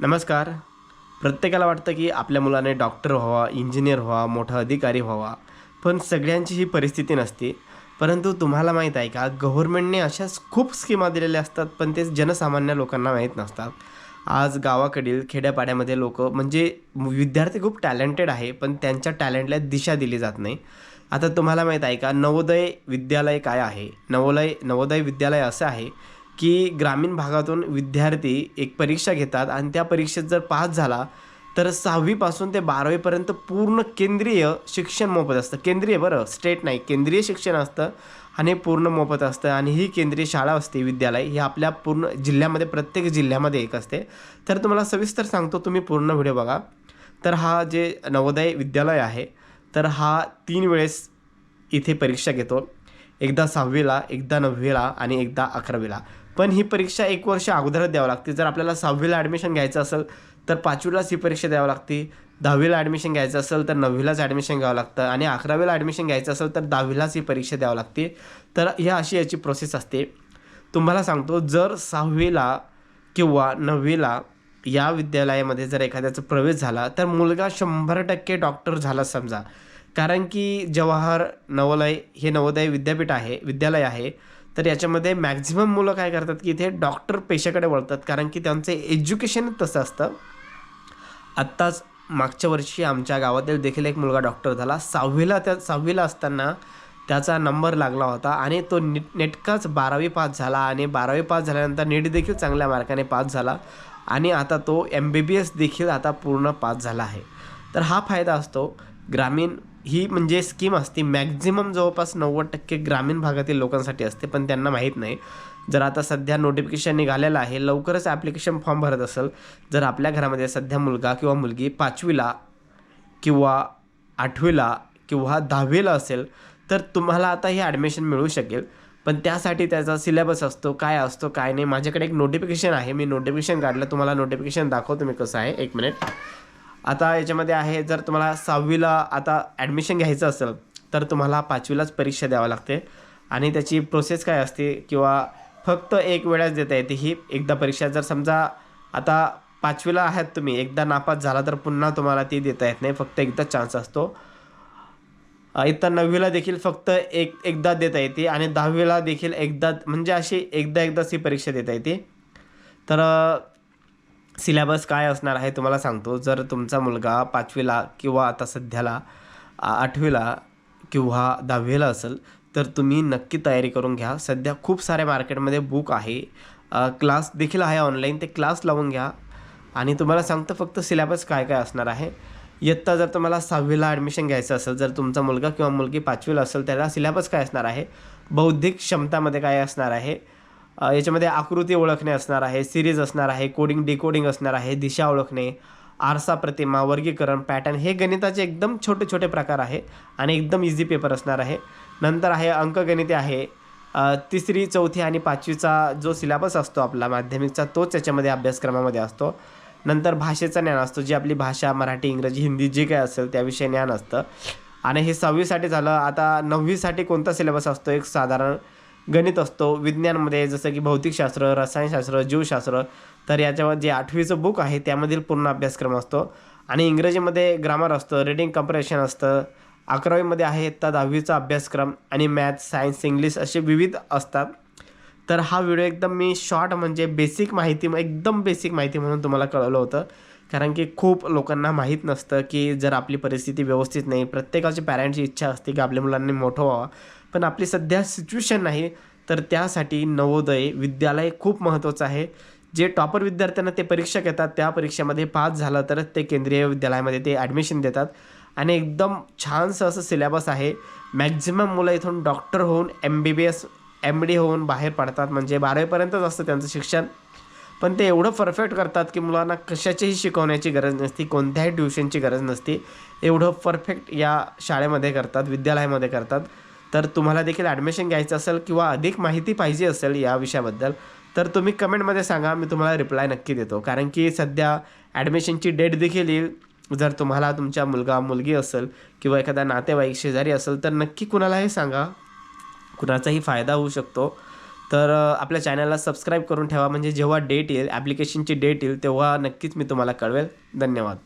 नमस्कार. प्रत्येकाला वाटतं की आपल्या मुलाने डॉक्टर व्हावा इंजिनियर व्हावा मोठा अधिकारी व्हावा पण सगळ्यांची ही परिस्थिती नसते. परंतु तुम्हाला माहीत आहे का गव्हर्मेंटने अशाच खूप स्कीमा दिलेल्या असतात पण ते जनसामान्य लोकांना माहीत नसतात. आज गावाकडील खेड्यापाड्यामध्ये लोक म्हणजे विद्यार्थी खूप टॅलेंटेड आहे पण त्यांच्या टॅलेंटला दिशा दिली जात नाही. आता तुम्हाला माहीत आहे का नवोदय विद्यालय काय आहे? नवोदय नवोदय विद्यालय असं आहे की ग्रामीण भागातून विद्यार्थी एक परीक्षा घेतात आणि त्या परीक्षेत जर पास झाला तर सहावीपासून ते बारावीपर्यंत पूर्ण केंद्रीय शिक्षण मोफत असतं. केंद्रीय बरं स्टेट नाही. केंद्रीय शिक्षण असतं आणि पूर्ण मोफत असतं आणि ही केंद्रीय शाळा असते विद्यालय. ही आपल्या पूर्ण जिल्ह्यामध्ये प्रत्येक जिल्ह्यामध्ये एक असते. तर तुम्हाला सविस्तर सांगतो तुम्ही पूर्ण व्हिडिओ बघा. तर हा जे नवोदय विद्यालय आहे तर हा तीन वेळेस इथे परीक्षा घेतो. एकदा सहावीला एकदा नववीला आणि एकदा अकरावीला. पण ही परीक्षा एक वर्ष अगोदरच द्यावं लागते. जर आपल्याला सहावीला ॲडमिशन घ्यायचं असेल तर पाचवीलाच ही परीक्षा द्यावं लागते. दहावीला ॲडमिशन घ्यायचं असेल तर नववीलाच ॲडमिशन घ्यावं लागतं. आणि अकरावीला ॲडमिशन घ्यायचं असेल तर दहावीलाच ही परीक्षा द्यावं लागते. तर ह्या अशी याची प्रोसेस असते. तुम्हाला सांगतो जर सहावीला किंवा नववीला या विद्यालयामध्ये जर एखाद्याचा प्रवेश झाला तर मुलगा शंभर टक्के डॉक्टर झाला समजा. कारण की जवाहर नवोदय हे नवोदय विद्यापीठ आहे विद्यालय आहे तर याच्यामध्ये मॅक्झिमम मुलं काय करतात की इथे डॉक्टर पेशाकडे वळतात. कारण की त्यांचं एज्युकेशन तसं असतं. आत्ताच मागच्या वर्षी आमच्या गावातील देखील एक मुलगा डॉक्टर झाला. सहावीला त्या सहावीला असताना त्याचा नंबर लागला होता आणि तो नीट नेटकाच बारावी पास झाला आणि बारावी पास झाल्यानंतर नीट देखील चांगल्या मार्काने पास झाला आणि आता तो एम बी बी एस देखील आता पूर्ण पास झाला आहे. तर हा फायदा असतो. ग्रामीण ही म्हणजे स्कीम असते मॅक्झिमम जवळपास नव्वद टक्के ग्रामीण भागातील लोकांसाठी असते पण त्यांना माहीत नाही. जर आता सध्या नोटिफिकेशन निघालेलं आहे लवकरच ॲप्लिकेशन फॉर्म भरत असेल जर आपल्या घरामध्ये सध्या मुलगा किंवा मुलगी पाचवीला किंवा आठवीला किंवा दहावीला असेल तर तुम्हाला आता हे ॲडमिशन मिळू शकेल. पण त्यासाठी त्याचा सिलेबस असतो काय असतो काय नाही माझ्याकडे एक नोटिफिकेशन आहे. मी नोटिफिकेशन काढलं तुम्हाला नोटिफिकेशन दाखवतो मी कसं आहे. एक मिनिट आता याच्यामध्ये आहे जर तुम्हाला सहावीला आता ॲडमिशन घ्यायचं असेल तर तुम्हाला पाचवीलाच परीक्षा द्यावं लागते. आणि त्याची प्रोसेस काय असते किंवा फक्त एक वेळाच देता येते ही एकदा परीक्षा. जर समजा आता पाचवीला आहात तुम्ही एकदा नापास झाला तर पुन्हा तुम्हाला ती देता येत नाही फक्त एकदा चान्स असतो. इतर नववीला देखील फक्त एक एकदा देता येते आणि दहावीला देखील एकदा म्हणजे अशी एकदा एकदाच ही परीक्षा देता येते. तर सिलॅबस काय असणार आहे तुम्हाला सांगतो. जर तुमचा मुलगा पाचवीला किंवा आता सध्याला आठवीला किंवा दहावीला असेल तर तुम्ही नक्की तयारी करून घ्या. सध्या खूप साऱ्या मार्केटमध्ये बुक आहे. क्लास देखील आहे ऑनलाईन ते क्लास लावून घ्या. आणि तुम्हाला सांगतो फक्त सिलॅबस काय काय असणार आहे. इयत्ता जर तुम्हाला सहावीला ॲडमिशन घ्यायचं असेल जर तुमचा मुलगा किंवा मुलगी पाचवीला असेल त्याला सिलॅबस काय असणार आहे? बौद्धिक क्षमतामध्ये काय असणार आहे? याच्यामध्ये आकृती ओळखणे असणार आहे सिरीज असणार आहे कोडिंग डिकोडिंग असणार आहे दिशा ओळखणे आरसा प्रतिमा वर्गीकरण पॅटर्न हे गणिताचे एकदम छोटे छोटे प्रकार आहे आणि एकदम इझी पेपर असणार आहे. नंतर आहे अंकगणिते आहे. तिसरी चौथी आणि पाचवीचा जो सिलेबस असतो आपला माध्यमिकचा तोच याच्यामध्ये अभ्यासक्रमामध्ये असतो. नंतर भाषेचं ज्ञान असतो जी आपली भाषा मराठी इंग्रजी हिंदी जे काय असेल त्याविषयी ज्ञान असतं. आणि हे सहावीसाठी झालं आता नववीसाठी कोणता सिलेबस असतो? एक साधारण गणित असतो विज्ञानमध्ये जसं की भौतिकशास्त्र रसायनशास्त्र जीवशास्त्र तर याच्यावर जे आठवीचं बुक आहे त्यामधील पूर्ण अभ्यासक्रम असतो. आणि इंग्रजीमध्ये ग्रामर असतं रिडिंग कम्प्रेशन असतं. अकरावीमध्ये आहे तर दहावीचा अभ्यासक्रम आणि मॅथ्स सायन्स इंग्लिश असे विविध असतात. तर हा व्हिडिओ एकदम मी शॉर्ट म्हणजे बेसिक माहिती एकदम बेसिक माहिती म्हणून तुम्हाला कळवलं होतं. कारण की खूप लोकांना माहीत नसतं की जर आपली परिस्थिती व्यवस्थित नाही प्रत्येकाची पॅरेंटची इच्छा असते की आपल्या मुलांनी मोठं व्हावं. पण आपली सध्या सिच्युएशन नाही तर त्यासाठी नवोदय विद्यालय खूप महत्त्वाचं आहे. जे टॉपर विद्यार्थ्यांना ते परीक्षा घेतात त्या परीक्षेमध्ये पास झालं तरच ते केंद्रीय विद्यालयामध्ये ते ॲडमिशन देतात. आणि एकदम छानसं असं सिलेबस आहे. मॅक्झिमम मुलं इथून डॉक्टर होऊन M B B S M D होऊन बाहेर पडतात. म्हणजे बारावीपर्यंतच असतं त्यांचं शिक्षण. पण ते एवढं परफेक्ट करतात की मुलांना कशाचीही शिकवण्याची गरज नसती कोणत्याही ट्युशनची गरज नसती. एवढं परफेक्ट या शाळेमध्ये करतात विद्यालयामध्ये करतात. तर तुम्हाला देखील ॲडमिशन घ्यायचं असेल किंवा अधिक माहिती पाहिजे असेल या विषयाबद्दल तर तुम्ही कमेंटमध्ये सांगा मी तुम्हाला रिप्लाय नक्की देतो. कारण की सध्या ॲडमिशनची डेट देखील येईल. जर तुम्हाला तुमच्या मुलगा मुलगी असेल किंवा एखादा नातेवाईक शेजारी असेल तर नक्की कुणालाही सांगा. कुणाचाही फायदा होऊ शकतो. तर आपल्या चॅनलला सबस्क्राईब करून ठेवा. म्हणजे जेव्हा डेट येईल ॲप्लिकेशनची डेट येईल तेव्हा नक्कीच मी तुम्हाला कळवेल. धन्यवाद.